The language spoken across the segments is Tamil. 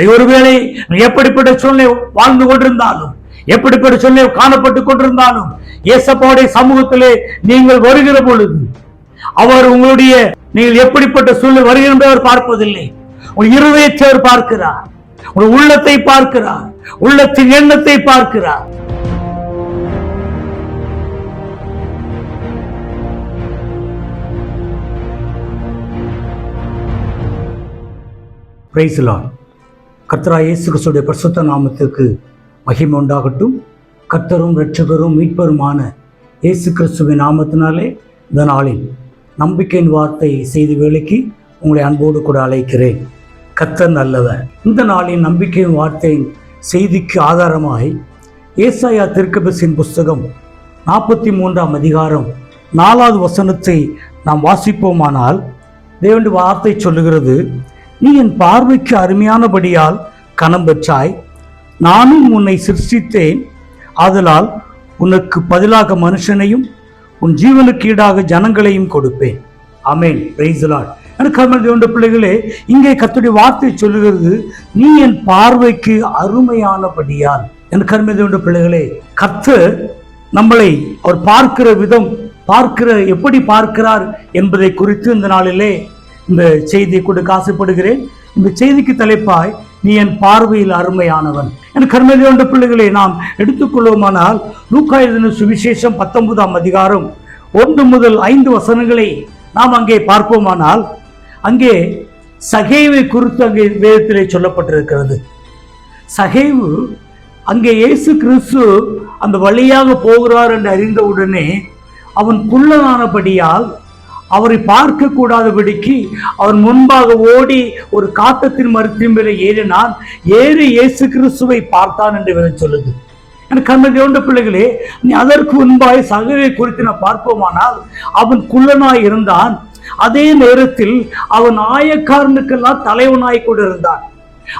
நீ ஒருவேளை எப்படிப்பட்ட சூழ்நிலை வாழ்ந்து கொண்டிருந்தாலும் எப்படிப்பட்ட சூழ்நிலை காணப்பட்டு கொண்டிருந்தாலும் இயேசப்பாவுடைய சமூகத்திலே நீங்கள் வருகிற பொழுது அவர் உங்களுடைய நீங்கள் எப்படிப்பட்ட சூழ்நிலை வருகின்றவர் அவர் பார்ப்பதில்லை. உங்கள் இருதயத்தை அவர் பார்க்கிறார். உங்கள் உள்ளத்தை பார்க்கிறார். உள்ளத்தின் எண்ணத்தை பார்க்கிறார். பிரைஸ்லான் கர்த்தரா இயேசு கிறிஸ்துடைய பிரசுத்த நாமத்திற்கு மகிமை உண்டாகட்டும். கர்த்தரும் ரட்சகரும் மீட்பருமான இயேசு கிறிஸ்துவின் நாமத்தினாலே இந்த நாளில் நம்பிக்கையின் வார்த்தை செய்தி வேலைக்கு உங்களை அன்போடு கூட அழைக்கிறேன். கர்த்தர் நல்லவர். இந்த நாளின் நம்பிக்கையின் வார்த்தையின் செய்திக்கு ஆதாரமாய் ஏசாயா திருக்கபசின் புஸ்தகம் நாற்பத்தி மூன்றாம் அதிகாரம் நாலாவது வசனத்தை நாம் வாசிப்போமானால் தேவனுடைய வார்த்தை சொல்லுகிறது நீ என் பார்வைக்கு அருமையானபடியால் கணம் பெற்றாய். நானும் உன்னை சிருஷ்டித்தேன். ஆதலால் உனக்கு பதிலாக மனுஷனையும் உன் ஜீவனுக்கு ஈடாக ஜனங்களையும் கொடுப்பேன். அமேன் பிரைஸ்லாட் எனக்கு தேவண்ட பிள்ளைகளே இங்கே கத்துடைய வார்த்தை சொல்லுகிறது நீ என் பார்வைக்கு அருமையானபடியால். என் கர்ம தேவண்ட பிள்ளைகளே கத்து நம்மளை அவர் பார்க்கிற விதம் பார்க்கிற எப்படி பார்க்கிறார் என்பதை குறித்து இந்த நாளிலே இந்த செய்தியை கொடுக்க ஆசைப்படுகிறேன் இந்த செய்திக்கு தலைப்பாய் நீ என் பார்வையில் அருமையானவன். என் கர்மதியோண்ட பிள்ளைகளை நாம் எடுத்துக்கொள்வோமானால் லூக்கா எழுதின சுவிசேஷம் பத்தொன்பதாம் அதிகாரம் ஒன்று முதல் ஐந்து வசனங்களை நாம் அங்கே பார்ப்போமானால் அங்கே சகைவை குறித்து அங்கே வேதத்திலே சொல்லப்பட்டிருக்கிறது. சகைவு அங்கே இயேசு கிறிஸ்து அந்த வழியாக போகிறார் என்று அறிந்தவுடனே அவன் குள்ளனானபடியால் அவரை பார்க்க கூடாதபடிக்கு அவன் முன்பாக ஓடி ஒரு காட்டத்தின் மரத்தின் மேலே ஏறினான். ஏறி இயேசு கிறிஸ்துவை பார்த்தான் என்று வேலை சொல்லுது. எனக்கு அந்த தேவண்ட பிள்ளைகளே நீ அதற்கு முன்பாய் சகலை குறித்து நான் பார்ப்போமானால் அவன் குள்ளனாய் இருந்தான். அதே நேரத்தில் அவன் ஆயக்காரனுக்கெல்லாம் தலைவனாய் கூட இருந்தான்.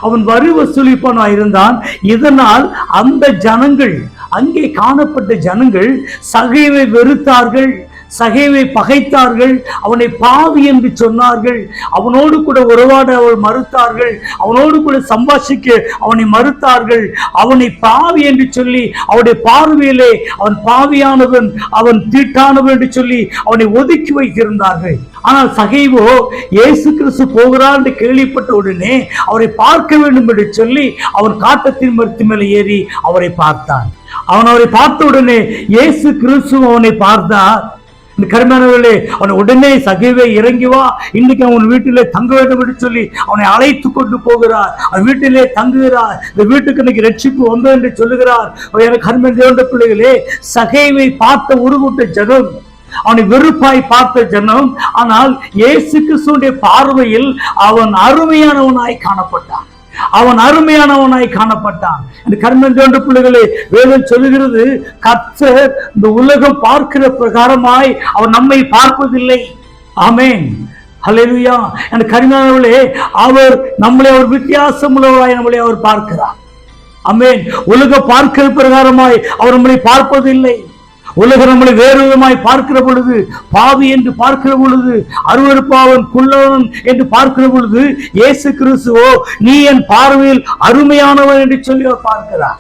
அவன் வரி வசூலிப்பனாய் இருந்தான். இதனால் அந்த ஜனங்கள் அங்கே காணப்பட்ட ஜனங்கள் சகைவை வெறுத்தார்கள். சகைவை பகைத்தார்கள் அவனை பாவி என்று சொன்னார்கள். அவனோடு கூட உறவாட அவள் மறுத்தார்கள். அவனோடு கூட சம்பாஷிக்க அவனை மறுத்தார்கள். அவனை பாவி என்று சொல்லி அவனுடைய பார்வையிலே அவன் பாவியானவன் அவன் தீட்டானவன் என்று சொல்லி அவனை ஒதுக்கி வைத்திருந்தார்கள். ஆனால் சகைவோ இயேசு கிறிஸ்து போகிறார் என்று கேள்விப்பட்ட உடனே அவரை பார்க்க வேண்டும் என்று சொல்லி அவன் காட்டத்தின் மருத்து மேலே ஏறி அவரை பார்த்தான். அவன் அவரை பார்த்த உடனே இயேசு கிறிஸ்து அவனை பார்த்தார். இந்த கருமானவர்களே அவனை உடனே சகைவே இறங்கி வா. இன்னைக்கு அவன் வீட்டிலே தங்க வேண்டும் என்று சொல்லி அவனை அழைத்து கொண்டு போகிறார். அவன் வீட்டிலே தங்குகிறார். இந்த வீட்டுக்கு இன்னைக்கு ரட்சிப்பு வந்தது என்று சொல்லுகிறார். எனக்கு கருமன் தேவண்ட பிள்ளைகளே சகைவை பார்த்த உருகுட்ட ஜனம் அவனை வெறுப்பாய் பார்த்த ஜனம் ஆனால் இயேசு கிறிஸ்துடைய பார்வையில் அவன் அருமையானவனாய் காணப்பட்டான். அவன் அருமையானவனாய் காணப்பட்டான். இந்த கர்மன் தோன்ற பிள்ளைகளே வேதம் சொல்லுகிறது கர்த்தர் இந்த உலகம் பார்க்கிற பிரகாரமாய் அவன் நம்மை பார்ப்பதில்லை. ஆமேன். அலையா அந்த கருமையானவர்களே அவர் நம்மளை அவர் வித்தியாசம் உள்ளவராய் நம்மளை அவர் பார்க்கிறார். அமேன் உலக பார்க்கிற பிரகாரமாய் அவர் நம்மளை பார்ப்பதில்லை. உலகம் நம்மளை வேறு விதமாய் பார்க்கிற பொழுது பாவி என்று பார்க்கிற பொழுது அருவருப்பாவன் குள்ளவன் என்று பார்க்கிற பொழுது இயேசு கிறிஸ்துவோ நீ என் பார்வையில் அருமையானவன் என்று சொல்லி அவர் பார்க்கிறார்.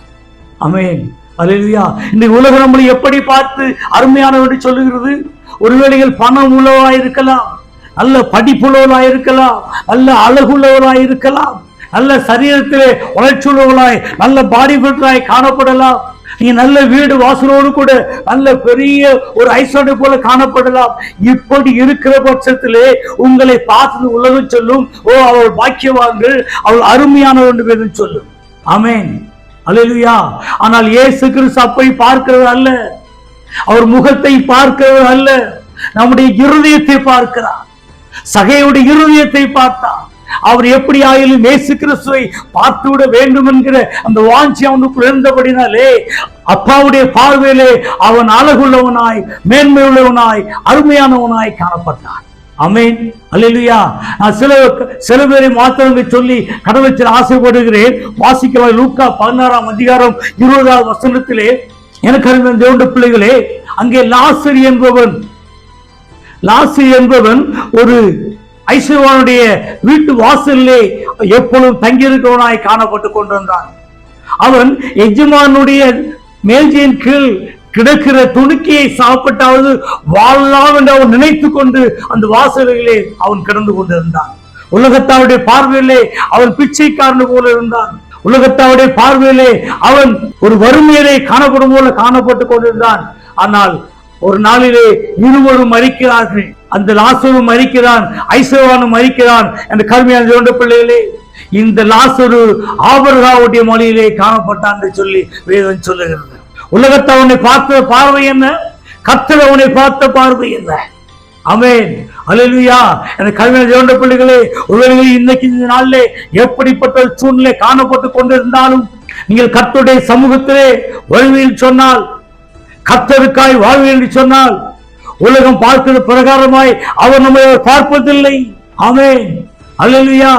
அமேன் அலையா இந்த உலகம் நம்மளை எப்படி பார்த்து அருமையானவன் என்று சொல்லுகிறது? ஒருவேளைகள் பணம் உள்ளவராய் இருக்கலாம் நல்ல படிப்புள்ளவராய் இருக்கலாம் நல்ல அழகுள்ளவராய் இருக்கலாம் நல்ல சரீரத்திலே உழைச்சுள்ளவர்களாய் நல்ல பாடி பில்டராய் காணப்படலாம். நீ நல்ல வீடு வாசலோடு கூட நல்ல பெரிய ஒரு ஐஸ்வர்ய போல காணப்படலாம். இப்படி இருக்கிற பட்சத்திலே உங்களை பார்த்து உலகம் சொல்லும் ஓ அவள் பாக்கியவான்கள் அவள் அருமையானவள் என்று சொல்லும். அமேன் அல்லேலூயா. ஆனால் ஏசு கிறிஸ்து அப்பை பார்க்கிறது அல்ல. அவர் முகத்தை பார்க்கிறது அல்ல. நம்முடைய இருதயத்தை பார்க்கிறார். சகையுடைய இருதயத்தை பார்த்தார். அவர் எப்படி ஆயிலும் இயேசு கிறிஸ்துவை பார்த்துவிட வேண்டும் என்கிற அந்த வாஞ்சி அவனுக்குள் இருந்தபடினாலே அப்பாவுடைய பார்வையிலே அவன் அழகுள்ளவனாய் மேன்மை உள்ளவனாய் அருமையானவனாய் காணப்பட்டான். அமேன் அல்லேலூயா. நான் சில சில பேரை மாத்திரங்களை சொல்லி கடவுளத்தில் ஆசைப்படுகிறேன். வாசிக்கலாம் லூக்கா பதினாறாம் அதிகாரம் இருபதாவது வசனத்திலே எனக்கு அறிந்த தேவண்ட பிள்ளைகளே அங்கே லாசரி என்பவன் லாசரி என்பவன் ஒரு ஐஸ்வர்யவானுடைய வீட்டு வாசலிலே எப்பொழுதும் தங்கியிருக்கிறவனாய் காணப்பட்டு கொண்டிருந்தான். அவன் எஜமானுடைய மேல்ஜியின் கீழ் கிடக்கிற துணுக்கியை சாப்பிட்டாவது வாழலாம் என்று அவன் நினைத்து கொண்டு அந்த வாசலிலே அவன் கிடந்து கொண்டிருந்தான். உலகத்தாவுடைய பார்வையிலே அவன் பிச்சைக்காரன் போல இருந்தான். உலகத்தாவுடைய பார்வையிலே அவன் ஒரு வறுமையிலே காணப்படும் போல காணப்பட்டு கொண்டிருந்தான். ஆனால் ஒரு நாளிலே இருவரும் மறிக்கிறார்கள் அந்த லாசரும் மறிக்கிறான் ஐசவானும் மறிக்கிறான் என்ற கருமையான தேவனுடைய பிள்ளைகளே. இந்த லாசரு ஆபர்காவுடைய மொழியிலே காணப்பட்டான் என்று சொல்லி வேதம் சொல்லுகிறது. உலகத்தை அவனை பார்த்த பார்வை என்ன? கர்த்தர் அவனை பார்த்த பார்வை என்ன? அமேன் அல்லேலூயா எனக்கு கல்வியில் இரண்டு பிள்ளைகளே ஒருவேளை இன்னைக்கு இந்த நாளிலே எப்படிப்பட்ட சூழ்நிலை காணப்பட்டு கொண்டிருந்தாலும் நீங்கள் கத்துடைய சமூகத்திலே வழிவில் சொன்னால் கத்தருக்காய் வாழ்வு என்று சொன்னால் உலகம் பார்க்கிற பிரகாரமாய் அவர் நம்மை பார்ப்பதில்லை. ஆமென். அல்லா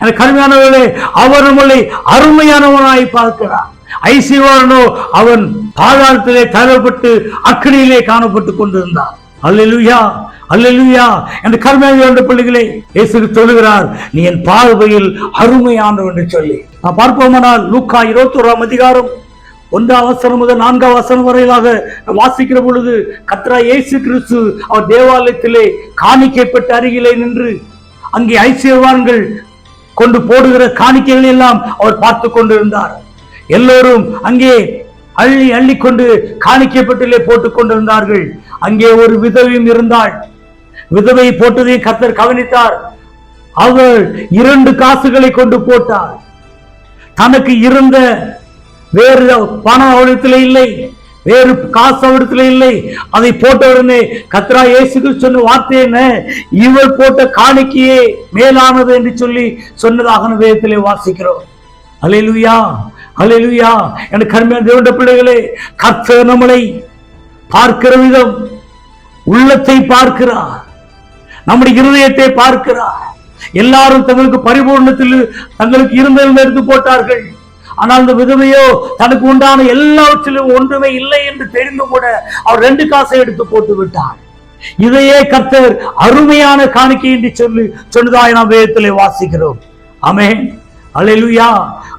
எனக்கு கருமையானவர்களே அவர் நம்மளை அருமையானவனாய் பார்க்கிறார். ஐசிவாரனோ அவன் பாதாளத்திலே தரப்பட்டு அக்கடியிலே காணப்பட்டு கொண்டிருந்தான் அல்லா அல்லா என்று கருமையாக இருந்த பிள்ளைகளே இயேசுக்கு சொல்லுகிறார் நீ என் பார்வையில் அருமையானவன் என்று சொல்லி. நான் பார்ப்போமானால் லூக்கா இருபத்தோராம் அதிகாரம் ஒன்றாம் வசனம் முதல் நான்காம் வசனம் வரையிலாக வாசிக்கிற பொழுது கத்ரா இயேசு கிறிஸ்து அவர் தேவாலயத்திலே காணிக்கைப்பட்ட அருகிலே நின்று அங்கே ஐசியவான்கள் கொண்டு போடுகிற காணிக்கைகள் எல்லாம் அவர் பார்த்து கொண்டிருந்தார். எல்லோரும் அங்கே அள்ளி அள்ளி கொண்டு காணிக்கைப்பட்டிலே போட்டுக் கொண்டிருந்தார்கள். அங்கே ஒரு விதவையும் இருந்தாள். விதவை போட்டதையும் கத்தர் கவனித்தார். அவள் இரண்டு காசுகளை கொண்டு போட்டார் தனக்கு இருந்த வேறு பணம் அவரிடத்தில் இல்லை. வேறு காசு அவரிடத்தில் இல்லை. அதை போட்ட உடனே கத்ரா இயேசுக்கு சொன்ன வார்த்தை என்ன? இவர் போட்ட காணிக்கையே மேலானது என்று சொல்லி சொன்னதாக வேதத்திலே வாசிக்கிறோம். அலையலுயா அலையலுயா எனக்கு கருமையான தேவண்ட பிள்ளைகளே கர்த்தர் நம்மளை பார்க்கிற விதம் உள்ளத்தை பார்க்கிறார். நம்முடைய இருதயத்தை பார்க்கிறார். எல்லாரும் தங்களுக்கு பரிபூர்ணத்தில் தங்களுக்கு இருந்திருந்த எடுத்து போட்டார்கள். ஆனால் அந்த விதவையோ தனக்கு உண்டான எல்லாவற்றிலும் ஒன்றுமே இல்லை என்று தெரிந்து கூட அவர் ரெண்டு காசை எடுத்து போட்டு விட்டார். இதையே கர்த்தர் அருமையான காணிக்கை என்று சொல்லி சொன்னதாய் நாம் வேதத்திலே வாசிக்கிறோம். அமே அல்லேலூயா.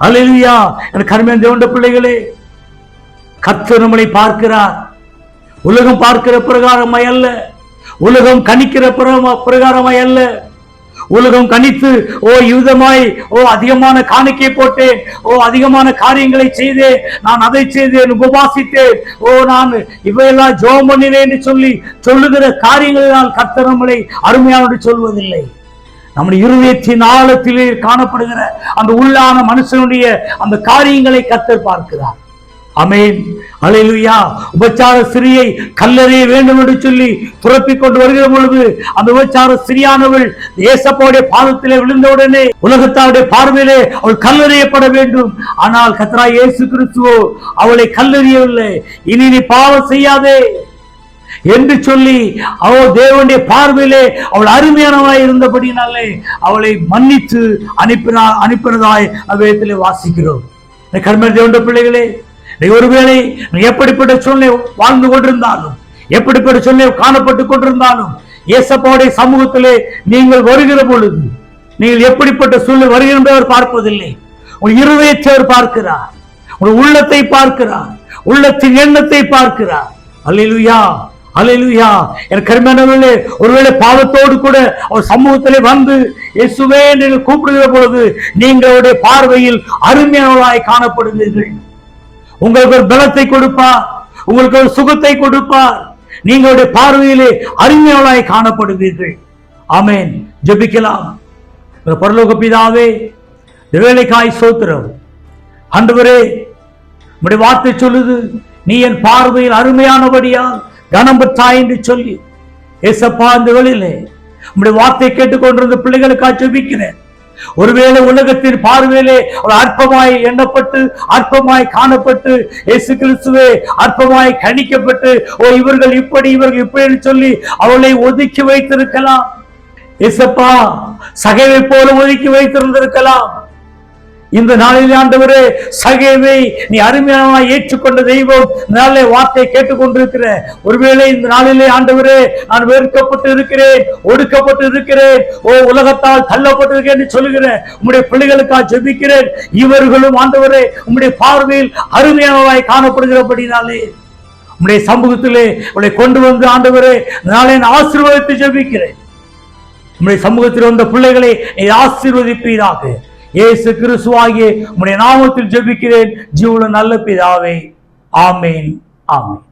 அல்லேலூயா. எனக்கு அருமையான தேவண்ட பிள்ளைகளே கர்த்தர் நம்மளை பார்க்கிறார். உலகம் பார்க்கிற பிரகாரமாய் அல்ல. உலகம் கணிக்கிற பிரகாரமாய் அல்ல. உலகம் கணித்து ஓ யுதமாய் ஓ அதிகமான காணிக்கை போட்டேன் ஓ அதிகமான காரியங்களை செய்தேன் நான் அதை செய்தேன் உபவாசித்தேன் ஓ நான் இவையெல்லாம் ஜோம் பண்ணினேன் என்று சொல்லி சொல்லுகிற காரியங்களினால் கர்த்தர் நம்மளை அருமையானது சொல்வதில்லை. நம்முடைய இருதயத்தின் ஆழத்திலே காணப்படுகிற அந்த உள்ளான மனுஷனுடைய அந்த காரியங்களை கத்தர் பார்க்கிறார். அமேன். அலையிலுயா. உபச்சார சிறியை கல்லறிய வேண்டும் என்று சொல்லி துரப்பிக் கொண்டு வருகிற பொழுது அந்த உபச்சார சிறியானவள் ஏசப்பாவுடைய பாதத்திலே விழுந்தவுடனே உலகத்தாருடைய பார்வையிலே அவள் கல்லறியப்பட வேண்டும். ஆனால் கத்ரா இயேசு கிறிஸ்துவோ அவளை கல்லறியவில்லை. இனி நீ பாவம் செய்யாதே என்று சொல்லி அவள் தேவனுடைய பார்வையிலே அவள் அருமையானவளாய் இருந்தபடினாலே அவளை மன்னித்து அனுப்பினா அனுப்பினதாய் அவ்விதத்திலே வாசிக்கிறோம். கர்ம தேவண்ட பிள்ளைகளே நீ ஒருவேளை நீ எப்படிப்பட்ட சூழ்நிலை வாழ்ந்து கொண்டிருந்தாலும் எப்படிப்பட்ட சூழ்நிலை காணப்பட்டு கொண்டிருந்தாலும் இயேசப்பாவுடைய சமூகத்திலே நீங்கள் வருகிற பொழுது நீங்கள் எப்படிப்பட்ட சூழ்நிலை வருகின்றவர் பார்ப்பதில்லை. உன் இருதயத்தை அவர் பார்க்கிறார். உன் உள்ளத்தை பார்க்கிறார். உள்ளத்தின் எண்ணத்தை பார்க்கிறார். அல்லா அலையிலுயா என் கருமையானவர்களே ஒருவேளை பாவத்தோடு கூட அவர் சமூகத்திலே வந்து இயேசுவே என்று கூப்பிடுகிற பொழுது நீங்களுடைய பார்வையில் அருமையானவர்களாய் காணப்படுவீர்கள். உங்களுக்கு ஒரு பலத்தை கொடுப்பார். உங்களுக்கு ஒரு சுகத்தை கொடுப்பார். நீங்களுடைய பார்வையிலே அருமையாளாய் காணப்படுவீர்கள். ஆமேன். ஜபிக்கலாம். பரலோக பிதாவே வேலைக்காய் சோத்திரம். அன்றுவரே உடைய வார்த்தை சொல்லுது நீ என் பார்வையில் அருமையானபடியா கனம் பெற்றாய் என்று சொல்லி. ஏசப்பா இந்த வேளையிலே உடைய வார்த்தை கேட்டுக்கொண்டிருந்த பிள்ளைகளுக்காக ஜபிக்கிறேன். ஒருவேளை உலகத்தின் பார்வையிலே அவர் அற்பமாய் எண்ணப்பட்டு அற்பமாய் காணப்பட்டு இயேசு கிறிஸ்துவே அற்பமாய் கணிக்கப்பட்டு ஓ இவர்கள் இப்படி இவர்கள் இப்படி சொல்லி அவளை ஒதுக்கி வைத்திருக்கலாம். இசப்பா சகைவை போல ஒதுக்கி வைத்திருந்திருக்கலாம். இந்த நாளில் ஆண்டவரே சகைவை நீ அருமையான ஏற்றுக்கொண்ட தெய்வம் இந்த நாளிலே வார்த்தை கேட்டுக்கொண்டிருக்கிற. ஒருவேளை இந்த நாளிலே ஆண்டவரே நான் வெறுக்கப்பட்டு இருக்கிறேன் ஒடுக்கப்பட்டு இருக்கிறேன் ஓ உலகத்தால் தள்ளப்பட்டிருக்கேன் இருக்கேன் சொல்லுகிறேன் உம்முடைய பிள்ளைகளுக்காக ஜெபிக்கிறேன். இவர்களும் ஆண்டவரே உம்முடைய பார்வையில் அருமையானவாய் காணப்படுகிறபடினாலே. உம்முடைய சமூகத்திலே உங்களை கொண்டு வந்து ஆண்டவரே நாளே நாளை நான் ஆசீர்வதித்து ஜெபிக்கிறேன். உம்முடைய சமூகத்தில் வந்த பிள்ளைகளை நீ ஆசீர்வதிப்பீராக. இயேசு கிறிஸ்துவாகிய உடைய நாமத்தில் ஜெபிக்கிறேன். ஜீவன நல்ல பிதாவே. ஆமேன். ஆமேன்.